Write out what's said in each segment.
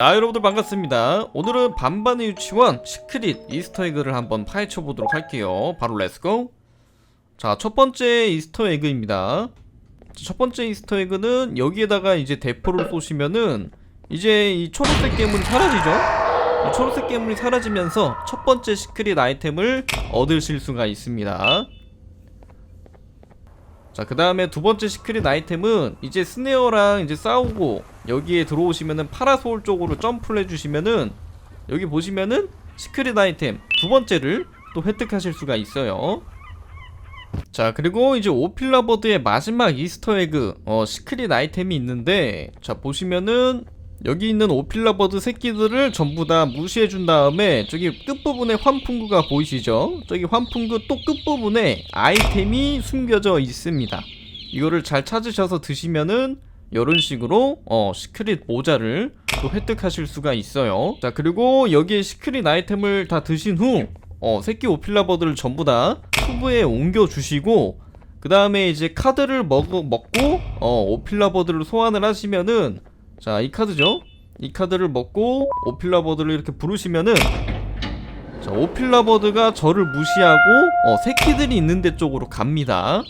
아 여러분들 반갑습니다. 오늘은 반반의 유치원 시크릿 이스터에그를 한번 파헤쳐 보도록 할게요. 바로 렛츠고. 자 첫번째 이스터에그입니다. 첫 번째 이스터에그는 여기에다가 이제 대포를 쏘시면은 이제 이 초록색 괴물이 사라지죠? 이 초록색 괴물이 사라지면서 첫 번째 시크릿 아이템을 얻으실 수가 있습니다. 자, 그 다음에 두 번째 시크릿 아이템은 이제 스네어랑 이제 싸우고 여기에 들어오시면은 파라솔 쪽으로 점프를 해주시면은 여기 보시면은 시크릿 아이템 두 번째를 또 획득하실 수가 있어요. 자, 그리고 이제 오필라버드의 마지막 이스터에그 어, 시크릿 아이템이 있는데 자, 보시면은 여기 있는 오필라버드 새끼들을 전부 다 무시해 준 다음에 저기 끝부분에 환풍구가 보이시죠? 저기 환풍구 또 끝부분에 아이템이 숨겨져 있습니다. 이거를 잘 찾으셔서 드시면은 이런 식으로 어 시크릿 모자를 또 획득하실 수가 있어요. 자 그리고 여기에 시크릿 아이템을 다 드신 후 어 새끼 오필라버드를 전부 다 튜브에 옮겨 주시고 그 다음에 이제 카드를 먹, 먹고 어 오필라버드를 소환을 하시면은 자, 이 카드죠? 이 카드를 먹고 오필라버드를 이렇게 부르시면은 자, 오필라버드가 저를 무시하고 어, 새끼들이 있는 데 쪽으로 갑니다.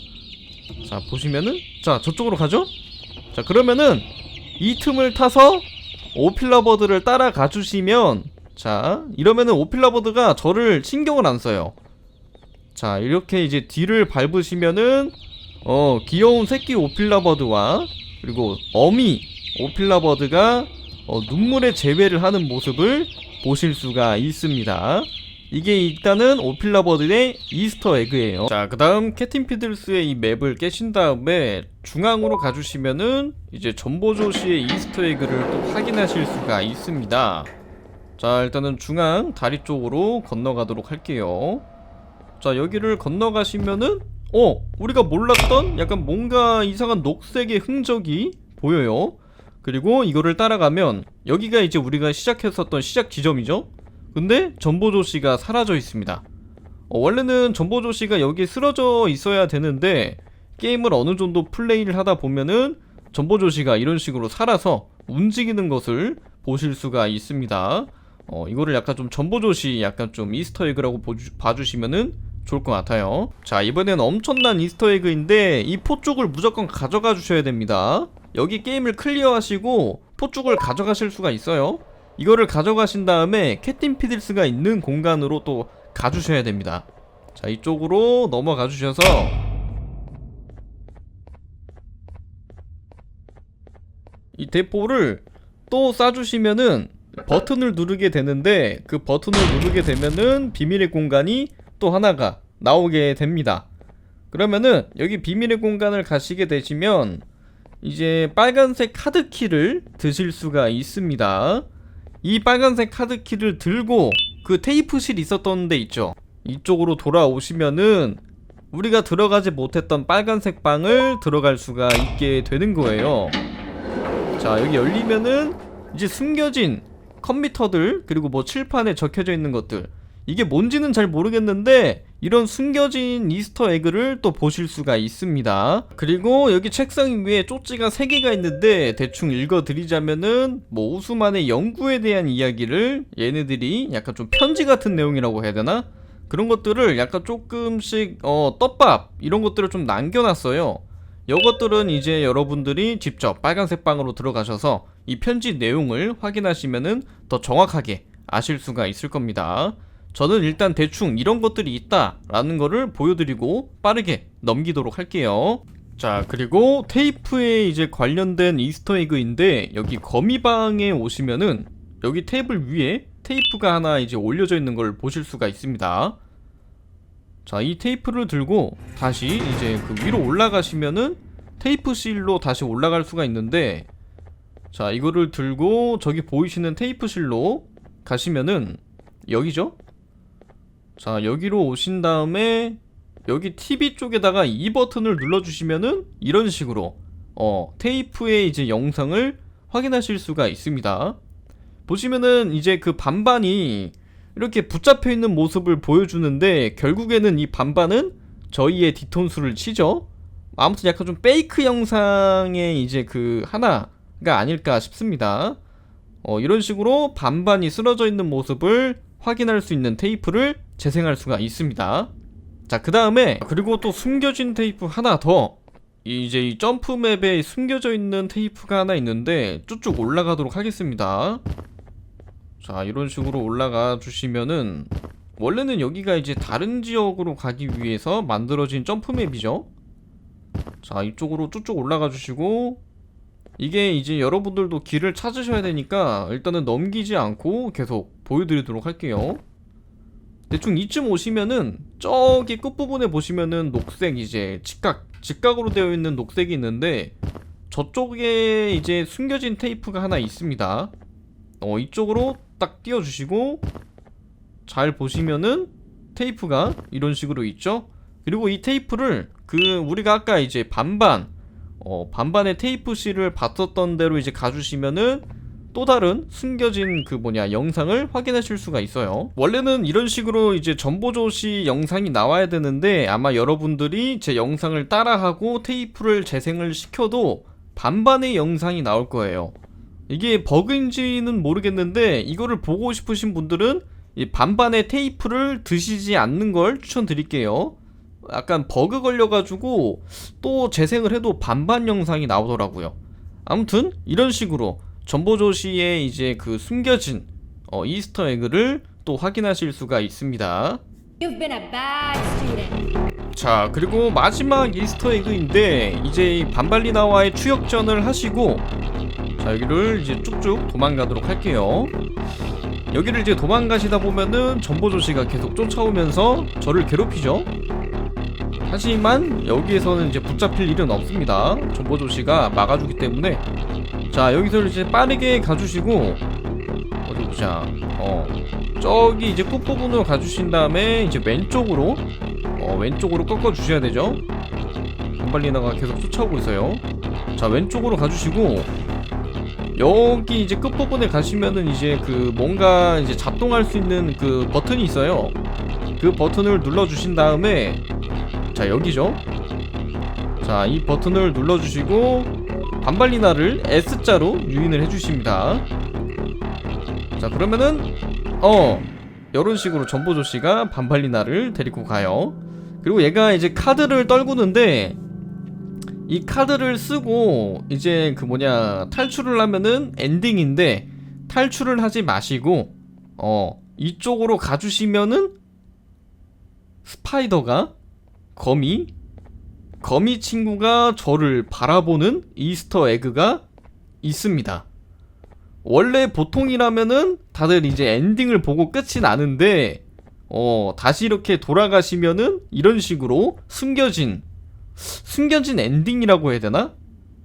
자, 보시면은 자, 저쪽으로 가죠? 자, 그러면은 이 틈을 타서 오필라버드를 따라가 주시면 자, 이러면은 오필라버드가 저를 신경을 안 써요. 자, 이렇게 이제 뒤를 밟으시면은 어, 귀여운 새끼 오필라버드와 그리고 어미 오필라버드가 어, 눈물의 재회를 하는 모습을 보실 수가 있습니다. 이게 일단은 오필라버드의 이스터 에그예요. 자, 그 다음 캐틴 피들스의 이 맵을 깨신 다음에 중앙으로 가주시면은 이제 전보조시의 이스터 에그를 또 확인하실 수가 있습니다. 자, 일단은 중앙 다리 쪽으로 건너가도록 할게요. 자, 여기를 건너가시면은 어, 우리가 몰랐던 약간 뭔가 이상한 녹색의 흔적이 보여요. 그리고 이거를 따라가면 여기가 이제 우리가 시작했었던 시작 지점이죠. 근데 전보조씨가 사라져 있습니다. 어, 원래는 전보조씨가 여기에 쓰러져 있어야 되는데 게임을 어느 정도 플레이를 하다 보면은 전보조씨가 이런 식으로 살아서 움직이는 것을 보실 수가 있습니다. 어, 이거를 약간 좀 전보조씨 약간 좀 이스터에그라고 봐주시면은 좋을 것 같아요. 자, 이번엔 엄청난 이스터에그인데 이 포 쪽을 무조건 가져가 주셔야 됩니다. 여기 게임을 클리어하시고 포쪽을 가져가실 수가 있어요. 이거를 가져가신 다음에 캣틴 피들스가 있는 공간으로 또 가주셔야 됩니다. 자, 이쪽으로 넘어가 주셔서 이 대포를 또 쏴주시면은 버튼을 누르게 되는데 그 버튼을 누르게 되면은 비밀의 공간이 또 하나가 나오게 됩니다. 그러면은 여기 비밀의 공간을 가시게 되시면 이제 빨간색 카드키를 드실 수가 있습니다. 이 빨간색 카드키를 들고 그 테이프실 있었던 데 있죠. 이쪽으로 돌아오시면은 우리가 들어가지 못했던 빨간색 방을 들어갈 수가 있게 되는 거예요. 자, 여기 열리면은 이제 숨겨진 컴퓨터들 그리고 뭐 칠판에 적혀져 있는 것들 이게 뭔지는 잘 모르겠는데 이런 숨겨진 이스터 에그를 또 보실 수가 있습니다. 그리고 여기 책상 위에 쪽지가 3개가 있는데 대충 읽어 드리자면은 뭐 우수만의 연구에 대한 이야기를 얘네들이 약간 좀 편지 같은 내용이라고 해야 되나? 그런 것들을 약간 조금씩 어 떡밥 이런 것들을 좀 남겨놨어요. 이것들은 이제 여러분들이 직접 빨간색 방으로 들어가셔서 이 편지 내용을 확인하시면은 더 정확하게 아실 수가 있을 겁니다. 저는 일단 대충 이런 것들이 있다라는 거를 보여드리고 빠르게 넘기도록 할게요. 자, 그리고 테이프에 이제 관련된 이스터에그인데 여기 거미방에 오시면은 여기 테이블 위에 테이프가 하나 이제 올려져 있는 걸 보실 수가 있습니다. 자, 이 테이프를 들고 다시 이제 그 위로 올라가시면은 테이프 실로 다시 올라갈 수가 있는데 자, 이거를 들고 저기 보이시는 테이프 실로 가시면은 여기죠? 자 여기로 오신 다음에 여기 TV 쪽에다가 이 버튼을 눌러주시면은 이런 식으로 어 테이프의 이제 영상을 확인하실 수가 있습니다. 보시면은 이제 그 반반이 이렇게 붙잡혀 있는 모습을 보여주는데 결국에는 이 반반은 저희의 뒤통수를 치죠. 아무튼 약간 좀 페이크 영상의 이제 그 하나가 아닐까 싶습니다. 어, 이런 식으로 반반이 쓰러져 있는 모습을 확인할 수 있는 테이프를 재생할 수가 있습니다. 자, 그 다음에 그리고 또 숨겨진 테이프 하나 더. 이제 이 점프 맵에 숨겨져 있는 테이프가 하나 있는데 쭉쭉 올라가도록 하겠습니다. 자, 이런 식으로 올라가 주시면은 원래는 여기가 이제 다른 지역으로 가기 위해서 만들어진 점프 맵이죠. 자, 이쪽으로 쭉쭉 올라가 주시고 이게 이제 여러분들도 길을 찾으셔야 되니까 일단은 넘기지 않고 계속 보여드리도록 할게요. 대충 이쯤 오시면은 저기 끝부분에 보시면은 녹색 이제 직각 직각으로 되어 있는 녹색이 있는데 저쪽에 이제 숨겨진 테이프가 하나 있습니다. 어 이쪽으로 딱 띄워주시고 잘 보시면은 테이프가 이런 식으로 있죠. 그리고 이 테이프를 그 우리가 아까 이제 반반 어 반반의 테이프 실을 봤었던 대로 이제 가주시면은 또 다른 숨겨진 그 뭐냐 영상을 확인하실 수가 있어요. 원래는 이런 식으로 이제 전보조시 영상이 나와야 되는데 아마 여러분들이 제 영상을 따라하고 테이프를 재생을 시켜도 반반의 영상이 나올 거예요. 이게 버그인지는 모르겠는데 이거를 보고 싶으신 분들은 이 반반의 테이프를 드시지 않는 걸 추천드릴게요. 약간 버그 걸려가지고 또 재생을 해도 반반 영상이 나오더라고요. 아무튼 이런 식으로 전보조시의 이제 그 숨겨진 어, 이스터 에그를 또 확인하실 수가 있습니다. 자 그리고 마지막 이스터 에그인데 이제 이 반발리나와의 추격전을 하시고 자 여기를 이제 쭉쭉 도망가도록 할게요. 여기를 이제 도망가시다 보면은 전보조시가 계속 쫓아오면서 저를 괴롭히죠. 하지만 여기에서는 이제 붙잡힐 일은 없습니다. 전보조시가 막아주기 때문에 자 여기서 이제 빠르게 가주시고 어디 보자. 어 저기 이제 끝부분으로 가주신 다음에 이제 왼쪽으로 어 왼쪽으로 꺾어 주셔야 되죠. 반발리나가 계속 쫓아오고 있어요. 자 왼쪽으로 가주시고 여기 이제 끝부분에 가시면은 이제 그 뭔가 이제 작동할 수 있는 그 버튼이 있어요. 그 버튼을 눌러 주신 다음에 자 여기죠. 자 이 버튼을 눌러 주시고 반발리나를 S자로 유인을 해주십니다. 자 그러면은 어 이런 식으로 전보조 씨가 반발리나를 데리고 가요. 그리고 얘가 이제 카드를 떨구는데 이 카드를 쓰고 이제 그 뭐냐 탈출을 하면은 엔딩인데 탈출을 하지 마시고 어 이쪽으로 가주시면은 스파이더가 거미 거미 친구가 저를 바라보는 이스터 에그가 있습니다. 원래 보통이라면은 다들 이제 엔딩을 보고 끝이 나는데 어 다시 이렇게 돌아가시면은 이런 식으로 숨겨진 숨겨진 엔딩이라고 해야 되나?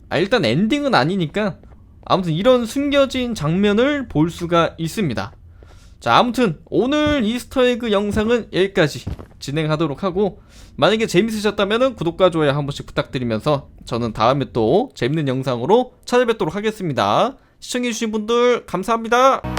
아 일단 엔딩은 아니니까 아무튼 이런 숨겨진 장면을 볼 수가 있습니다. 자 아무튼 오늘 이스터에그 영상은 여기까지 진행하도록 하고 만약에 재밌으셨다면 구독과 좋아요 한 번씩 부탁드리면서 저는 다음에 또 재밌는 영상으로 찾아뵙도록 하겠습니다. 시청해주신 분들 감사합니다.